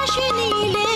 আকাশ নীলে